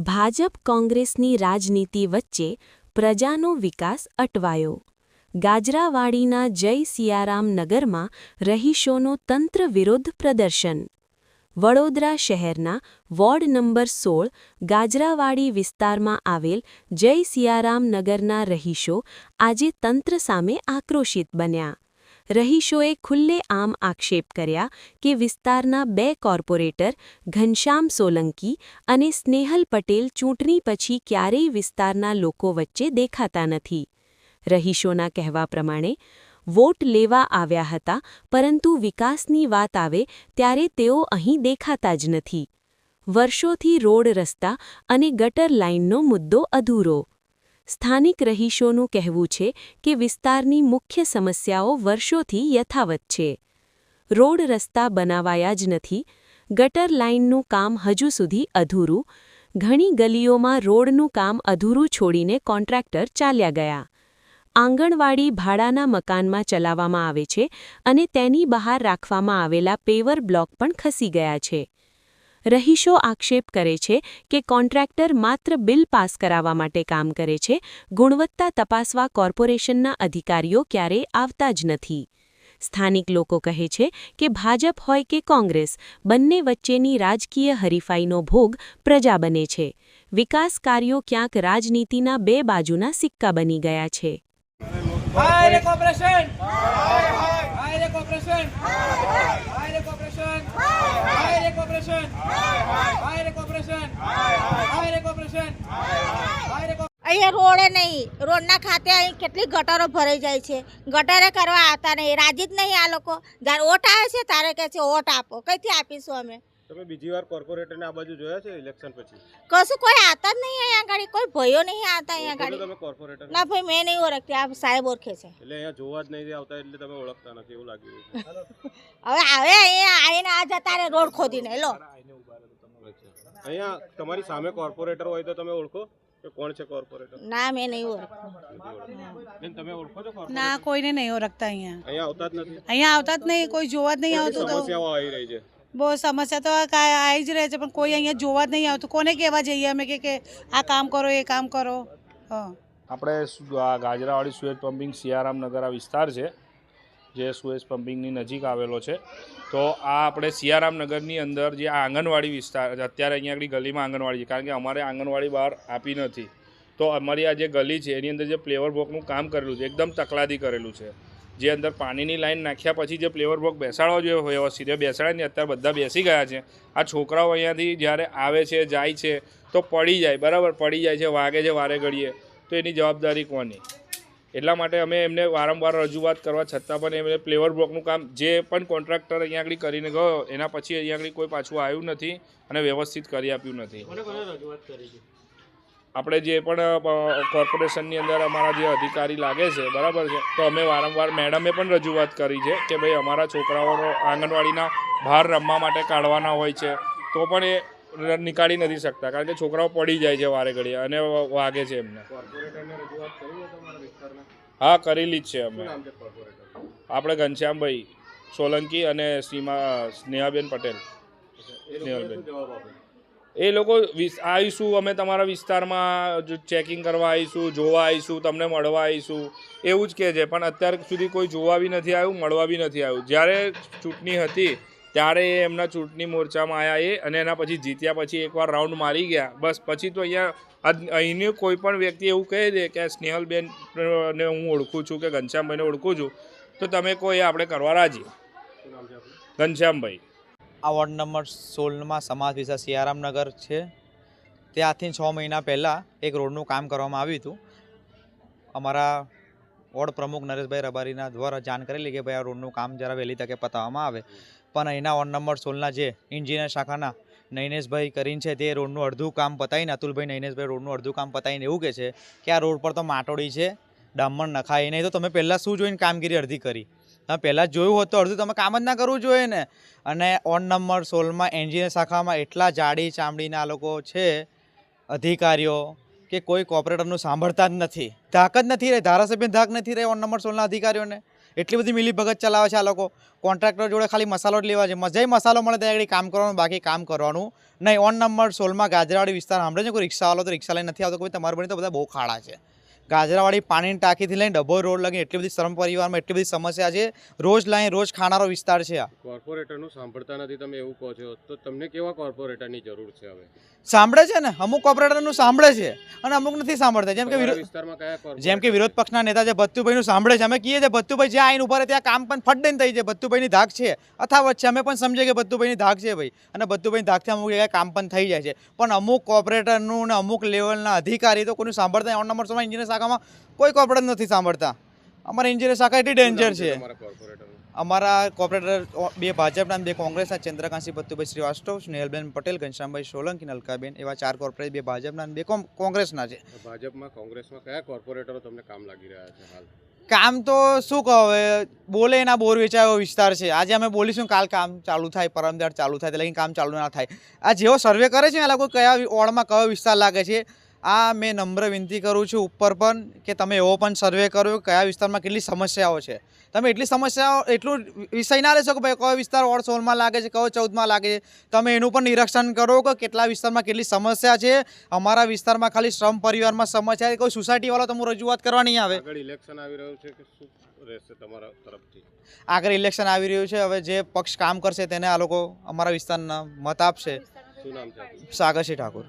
ભાજપ કોંગ્રેસની રાજનીતિ વચ્ચે પ્રજાનો વિકાસ અટવાયો. ગાજરાવાડીના જય સિયારામ નગરમાં રહીશોનો તંત્ર વિરુદ્ધ પ્રદર્શન. વડોદરા શહેરના વોર્ડ નંબર સોળ ગાજરાવાડી વિસ્તારમાં આવેલ જય સિયારામ નગરના રહીશો આજે તંત્ર સામે આક્રોશિત બન્યા. રહીશોએ ખુલ્લેઆમ આક્ષેપ કર્યા કે વિસ્તારના બે કોર્પોરેટર, ઘનશ્યામ સોલંકી અને સ્નેહલ પટેલ ચૂંટણી પછી ક્યારેય વિસ્તારના લોકો વચ્ચે દેખાતા નથી. રહીશોના કહેવા પ્રમાણે, વોટ લેવા આવ્યા હતા, પરંતુ વિકાસની વાત આવે ત્યારે તેઓ અહીં દેખાતા જ નથી. વર્ષોથી રોડ રસ્તા અને ગટર લાઇનનો મુદ્દો અધૂરો. સ્થાનિક રહીશોનું કહેવું છે કે વિસ્તારની મુખ્ય સમસ્યાઓ વર્ષોથી યથાવત છે. રોડ રસ્તા બનાવાયા જ નથી. ગટર લાઇનનું કામ હજુ સુધી અધૂરું. ઘણી ગલીઓમાં રોડનું કામ અધૂરું છોડીને કોન્ટ્રાક્ટર ચાલ્યા ગયા. આંગણવાડી ભાડાના મકાનમાં ચલાવવામાં આવે છે અને તેની બહાર રાખવામાં આવેલા પેવર બ્લોક પણ ખસી ગયા છે. રહીશો આક્ષેપ કરે છે કે કોન્ટ્રાક્ટર માત્ર બિલ પાસ કરાવવા માટે કામ કરે છે ગુણવત્તા તપાસવા કોર્પોરેશનના અધિકારીઓ ક્યારેય આવતા જ નથી. સ્થાનિક લોકો કહે છે કે ભાજપ હોય કે કોંગ્રેસ બંને વચ્ચેની રાજકીય હરીફાઈનો ભોગ પ્રજા બને છે. વિકાસ કાર્યો ક્યાંક રાજનીતિના બે બાજુના સિક્કા બની ગયા છે. અહીંયા રોડે નહીં રોડના ખાતે અહીં કેટલી ગટરો ભરાઈ જાય છે. ગટરે કરવા આવતા નહીં રાજી જ નહીં આ લોકો. જ્યારે ઓટ આવે છે ત્યારે કહે છે ઓટ આપો કઈથી આપીશું અમે? તમે બીજી વાર કોર્પોરેટરને આ બાજુ જોયા છે ઇલેક્શન પછી? કશું કોઈ આવતા જ નહીં અહીંયા ગાડી કોઈ ભયો નહીં આવતા અહીંયા બોલો તમે કોર્પોરેટર ના ભાઈ મેં નહીં ઓળખતી આ સાહેબ ઓળખે છે. એટલે અહીંયા જોવા જ નહીં આવતા એટલે તમે ઓળખતા નથી એવું લાગી હવે આવે અહીંયા આવીને આ જતા રોડ ખોદીને લો અહીંયા તમારી સામે કોર્પોરેટર હોય તો તમે ઓળખો કે કોણ છે કોર્પોરેટર? ના મેં નહીં ઓળખતી બેન તમે ઓળખો છો ના કોઈને નહીં ઓળખતા અહીંયા. અહીંયા આવતા જ નથી? અહીંયા આવતા જ નહીં કોઈ જોવા જ નહીં આવતું તો. સમસ્યાઓ આવી રહી છે. બહુ સમસ્યા તો કાંઈ આવી જ રહે છે પણ કોઈ અહીંયા જોવા જ નહીં આવતું. કોને કહેવા જઈએ અમે કે કે આ કામ કરો એ કામ કરો? હા. આપણે ગાજરાવાડી સુએજ પમ્પિંગ સિયારામનગર આ વિસ્તાર છે. જે સુએસ પમ્પિંગની નજીક આવેલો છે. તો આ આપણે સિયારામનગરની અંદર જે આંગણવાડી વિસ્તાર, અત્યારે અહીંયા આગળ ગલીમાં આંગણવાડી છે, કારણ કે અમારે આંગણવાડી બહાર આપી નથી. તો અમારી આ જે ગલી છે, એની અંદર જે પ્લેવર બ્લોકનું કામ કરેલું છે, એકદમ તકલાદી કરેલું છે. જે અંદર પાણીની લાઈન નાખ્યા પછી જે પ્લેવર બ્લોક બેસાડવા જોઈએ વ્યવસ્થિત એ બેસાડે ને અત્યારે બધા બેસી ગયા છે. આ છોકરાઓ અહીંયાથી જ્યારે આવે છે, જાય છે, તો પડી જાય, બરાબર પડી જાય છે, વાગે છે વારે ઘડીએ. તો એની જવાબદારી કોની? એટલા માટે અમે એમને વારંવાર રજૂઆત કરવા છતાં પણ એમને પ્લેવર બ્લોકનું કામ જે પણ કોન્ટ્રાક્ટર અહીંયા આગળ કરીને ગયો એના પછી અહીંયા આગળ કોઈ પાછું આવ્યું નથી અને વ્યવસ્થિત કરી આપ્યું નથી. આપણે જે પણ કોર્પોરેશનની અંદર અમારા જે અધિકારી લાગે છે બરાબર છે તો અમે વારંવાર મેડમે પણ રજૂઆત કરી છે કે ભાઈ અમારા છોકરાઓનો આંગણવાડીના બહાર રમવા માટે કાઢવાના હોય છે. તો પણ એ ર- નીકાળી નથી શકતા કારણ કે છોકરાઓ પડી જાય છે વારે ઘડીએ અને વાગે છે એમને. હા કરેલી જ છે અમે. આપણે ઘનશ્યામભાઈ સોલંકી અને સીમા સ્નેહાબેન પટેલ. આપ્યો એ લોકો આવીશું અમે તમારા વિસ્તારમાં જો ચેકિંગ કરવા આવીશું જોવા આવીશું તમને મળવા આવીશું. એવું જ કહે છે પણ અત્યાર સુધી કોઈ જોવા બી નથી આવ્યું મળવા બી નથી આવ્યું. જ્યારે ચૂંટણી હતી ત્યારે એ એમના ચૂંટણી મોરચામાં આવ્યા એ અને એના પછી જીત્યા પછી એકવાર રાઉન્ડ મારી ગયા. બસ પછી તો અહીંયા અહીંની કોઈ પણ વ્યક્તિ એવું કહે દે કે સ્નેહલબેન ને હું ઓળખું છું કે ઘનશ્યામભાઈને ઓળખું છું તો તમે કોઈ એ આપણે કરવા રાજી? ઘનશ્યામભાઈ. આ વોર્ડ નંબર સોળમાં સમાજ વિસ્તાર સિયારામનગર છે. ત્યાંથી છ મહિના પહેલાં એક રોડનું કામ કરવામાં આવ્યું હતું. અમારા વોર્ડ પ્રમુખ નરેશભાઈ રબારીના દ્વારા જાણ કરેલી કે ભાઈ આ રોડનું કામ જરા વહેલી તકે પતાવવામાં આવે. પણ અહીંના ઓન નંબર સોળના જે ઇન્જિનિયર શાખાના નૈનેશભાઈ કરીને છે, તે રોડનું અડધું કામ પતાવીને અતુલભાઈ નૈનેશભાઈ રોડનું અડધું કામ પતાવીને એવું કહે છે કે આ રોડ પર તો માટોડી છે ડામર નખાય નહીં. તો તમે પહેલાં શું જોઈને કામગીરી અડધી કરી? તમે પહેલાં જોયું હોત તો અડધું તમે કામ જ ના કરવું જોઈએ ને. અને ઓન નંબર સોળમાં એન્જિનિયર શાખામાં એટલા જાડી ચામડીના લોકો છે, અધિકારીઓ, કે કોઈ કોર્પોરેટરનું સાંભળતા જ નથી. ધાક જ નથી રહે ધારાસભ્ય ધાક નથી રહે ઓન નંબર સોળના અધિકારીઓને. એટલી બધી મિલીભગત ચલાવે છે આ લોકો. કોન્ટ્રાક્ટર જોડે ખાલી મસાલો જ લેવા છે. મજા મસાલો મળે ત્યાં આગળ કામ કરવાનું, બાકી કામ કરવાનું નહીં. ઓન નંબર સોળમાં ગાજરાવાડી વિસ્તાર સાંભળે છે કોઈ રિક્ષાવાળો તો રિક્ષા લઈને નથી આવતો કોઈ તમારે બની તો બધા બહુ ખાડા છે. ગાજરાવાડી પાણીની ટાંકીથી લઈને ડભોઈ રોડ લગી એટલી બધી શ્રમ પરિવારમાં એટલી બધી સમસ્યા છે. રોજ લાઈન રોજ ખાનારો વિસ્તાર છે આ. કોર્પોરેટરનું સાંભળતા નથી તમે એવું કહો છો. તો તમને કેવા કોર્પોરેટરની જરૂર છે હવે? સાંભળે છે ને? અમુક કોર્પોરેટરનું સાંભળે છે અને અમુક નથી સાંભળતા. જેમ કે વિરોધ જેમ કે વિરોધ પક્ષના નેતા જે ભત્તુભાઈનું સાંભળે છે. અમે કહીએ છીએ ભત્તુભાઈ જ્યાં આઈને ઊભા રહે ત્યાં કામ પણ ફટ દઈને થઈ જાય. ભત્તુભાઈની ધાક છે અથાવત છે. અમે પણ સમજીએ કે ભત્તુભાઈની ધાક છે ભાઈ. અને ભત્તુભાઈની ધાકથી અમુક જગ્યાએ કામ પણ થઈ જાય છે. પણ અમુક કોર્પોરેટરનું ને અમુક લેવલના અધિકારી તો કોઈનું સાંભળતા ઓન નંબર સમય એન્જિનિયર શાખામાં કોઈ કોર્પોરેટર નથી સાંભળતા. અમારા એન્જિનિયર શાખા એટલી ડેન્જર છે અમારા કોર્પોરેટર બે ભાજપના બે કોંગ્રેસના ચંદ્રકાંતસિંહ ભત્તુભાઈ શ્રીવાસ્તવ સ્નેહલબેન પટેલ ઘનશ્યામભાઈ સોલંકી નલકાબેન એવા ચાર કોર્પોરેટર બે ભાજપના બે કોંગ્રેસના છે. ભાજપમાં કોંગ્રેસમાં કયા કોર્પોરેટરો તમને કામ લાગી રહ્યા છે હાલ? કામ તો શું કહો હવે બોલે એના બોર વેચાયો વિસ્તાર છે. આજે અમે બોલીશું કાલ કામ ચાલુ થાય પરમદાર ચાલુ થાય એટલે કામ ચાલુ ના થાય. આ જેવો સર્વે કરે છે આ લોકો કયા ઓળમાં કયો વિસ્તાર લાગે છે આ મેં નમ્ર વિનંતી કરું છું ઉપર પણ કે તમે એવો પણ સર્વે કરો કયા વિસ્તારમાં કેટલી સમસ્યાઓ છે. તમે એટલી સમસ્યાઓ એટલું વિષય ના લેશો કે ભાઈ કયો વિસ્તાર વોર્ડ સોળમાં લાગે છે કયો ચૌદમાં લાગે છે. તમે એનું પણ નિરીક્ષણ કરો કે કેટલા વિસ્તારમાં કેટલી સમસ્યા છે. અમારા વિસ્તારમાં ખાલી શ્રમ પરિવારમાં સમસ્યા કોઈ સોસાયટીવાળો તમે રજૂઆત કરવા નહીં આવે. આગળ ઇલેક્શન આવી રહ્યું છે કે શું રહેશે તમારા તરફથી? આગળ ઇલેક્શન આવી રહ્યું છે. હવે જે પક્ષ કામ કરશે તેને આ લોકો અમારા વિસ્તારના મત આપશે. શું નામ છે સાગરસિંહ ઠાકોર.